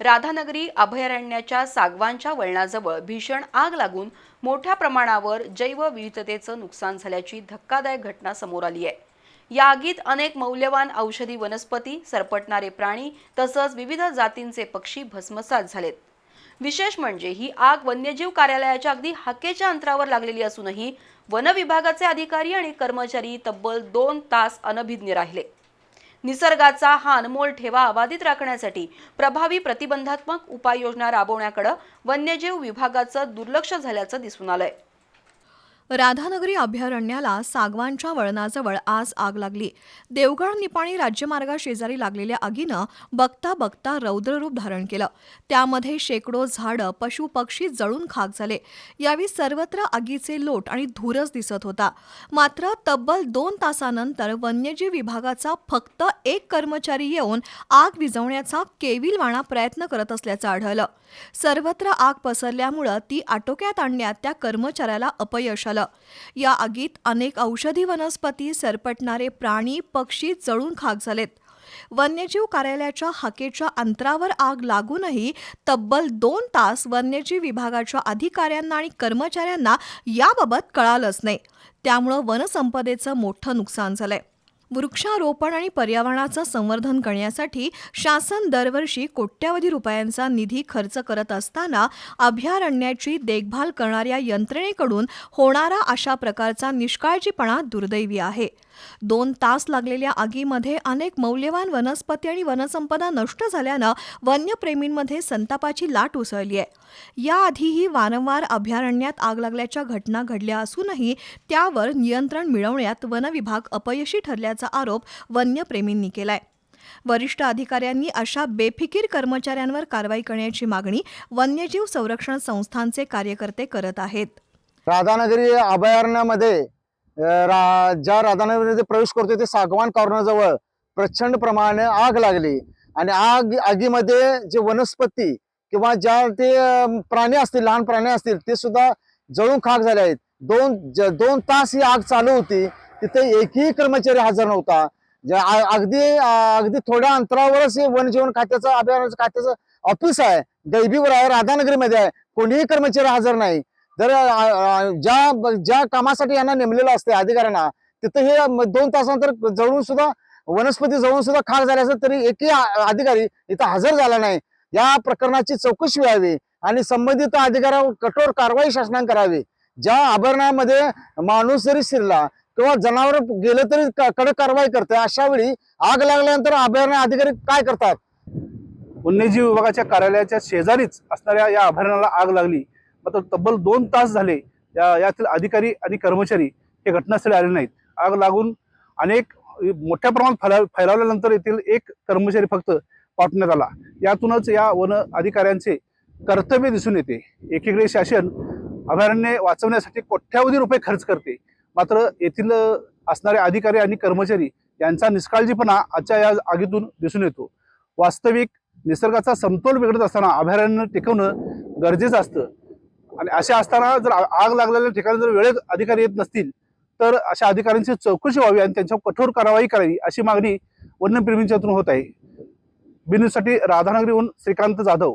राधानगरी अभयारण्याच्या सागवांच्या वळणाजवळ भीषण आग लागून मोठ्या प्रमाणावर जैवविविधतेचं नुकसान झाल्याची धक्कादायक घटना समोर आली आहे. या आगीत अनेक मौल्यवान औषधी वनस्पती सरपटणारे प्राणी तसंच विविध जातींचे पक्षी भस्मसात झालेत. विशेष म्हणजे ही आग वन्यजीव कार्यालयाच्या अगदी हाकेच्या अंतरावर लागलेली असूनही वनविभागाचे अधिकारी आणि कर्मचारी तब्बल दोन तास अनभिज्ञ राहिले. निसर्गाचा हा अनमोल ठेवा अबाधित राखण्यासाठी प्रभावी प्रतिबंधात्मक उपाययोजना राबवण्याकडे वन्यजीव विभागाचं दुर्लक्ष झाल्याचं दिसून आलंय. राधानगरी अभयारण्याला सागवानच्या वळणाजवळ आज आग लागली. देवगड निपाणी राज्यमार्गा शेजारी लागलेल्या आगीनं बघता बघता रौद्ररूप धारण केलं. त्यामध्ये शेकडो झाडं पशु पक्षी जळून खाक झाले. यावेळी सर्वत्र आगीचे लोट आणि धूरच दिसत होता. मात्र तब्बल दोन तासानंतर वन्यजीव विभागाचा फक्त एक कर्मचारी येऊन आग विझवण्याचा केविलवाणा प्रयत्न करत असल्याचं आढळलं. सर्वत्र आग पसरल्यामुळं ती आटोक्यात आणण्यात त्या कर्मचाऱ्याला अपयश आलं. या आगीत अनेक औषधी वनस्पती सरपटणारे प्राणी पक्षी जळून खाक झालेत. वन्यजीव कार्यालयाच्या हाकेच्या अंतरावर आग लागूनही तब्बल दोन तास वन्यजीव विभागाच्या अधिकाऱ्यांना आणि कर्मचाऱ्यांना याबाबत कळालंच नाही. त्यामुळं वनसंपदेचं मोठं नुकसान झालंय. वृक्षारोपण आणि पर्यावरणाचं संवर्धन करण्यासाठी शासन दरवर्षी कोट्यवधी रुपयांचा निधी खर्च करत असताना अभयारण्याची देखभाल करणाऱ्या यंत्रणेकडून होणारा अशा प्रकारचा निष्काळजीपणा दुर्दैवी आहे. दोन तास लागलेल्या आगीमध्ये अनेक मौल्यवान वनस्पती आणि वनसंपदा नष्ट झाल्यानं वन्यप्रेमींमध्ये संतापाची लाट उसळली आहे. याआधीही वारंवार अभयारण्यात आग लागल्याच्या घटना घडल्या असूनही त्यावर नियंत्रण मिळवण्यात वनविभाग अपयशी ठरल्याचा आरोप वन्यप्रेमींनी केलाय. वरिष्ठ अधिकाऱ्यांनी अशा बेफिकीर कर्मचाऱ्यांवर कारवाई करण्याची मागणी वन्यजीव संरक्षण संस्थांचे कार्यकर्ते करत आहेत. राधानगरी अभयारण्यामध्ये रा ज्या राधानगरीमध्ये प्रवेश करतो ते सागवान कॉर्नरजवळ प्रचंड प्रमाणे आग लागली. आणि आग आगीमध्ये जे वनस्पती किंवा ज्या ते प्राणी असतील लहान प्राणी असतील ते सुद्धा जळून खाक झाले आहेत. दोन दोन तास ही आग चालू होती. तिथे एकही कर्मचारी हजर नव्हता. अगदी अगदी थोड्या अंतरावरच हे वनजीवन खात्याचं अभयारण्य खात्याचं ऑफिस आहे. दैबीवर आहे राधानगरीमध्ये आहे. कोणीही कर्मचारी हजर नाही. जर ज्या ज्या कामासाठी यांना नेमलेलं असते अधिकाऱ्यांना तिथं हे दोन तासानंतर जळून सुद्धा वनस्पती जळून सुद्धा खाक झाले असेल तरी एकही अधिकारी इथं हजर झाला नाही. या प्रकरणाची चौकशी व्हावी आणि संबंधित अधिकाऱ्यावर कठोर कारवाई शासनाने करावी. ज्या अभयारण्यामध्ये माणूस जरी शिरला किंवा जनावर गेलं तरी क- कडक कारवाई करते. अशा वेळी आग लागल्यानंतर अभयारण्य अधिकारी काय करतात? वन्यजीव विभागाच्या कार्यालयाच्या शेजारीच असणाऱ्या या अभयारण्याला आग लागली. मात्र तब्बल दोन तास झाले या यातील अधिकारी आणि कर्मचारी हे घटनास्थळी आले नाहीत. आग लागून अनेक मोठ्या प्रमाणात फैला फैलावल्यानंतर येथील एक कर्मचारी फक्त पाठवण्यात आला. यातूनच या वन अधिकाऱ्यांचे कर्तव्य दिसून येते. एकीकडे शासन अभयारण्य वाचवण्यासाठी कोट्यावधी रुपये खर्च करते. मात्र येथील असणारे अधिकारी आणि कर्मचारी यांचा निष्काळजीपणा आजच्या या आगीतून दिसून येतो. वास्तविक निसर्गाचा समतोल बिघडत असताना अभयारण्य टिकवणं गरजेचं असतं. आणि अशा असताना जर आ- आग लागलेल्या ठिकाणी जर वेळेत अधिकारी येत नसतील तर अशा अधिकाऱ्यांची चौकशी व्हावी आणि त्यांच्यावर कठोर कारवाई करावी अशी मागणी वन्यप्रेमींच्यातून होत आहे. बिन्यूसाठी राधानगरीहून श्रीकांत जाधव.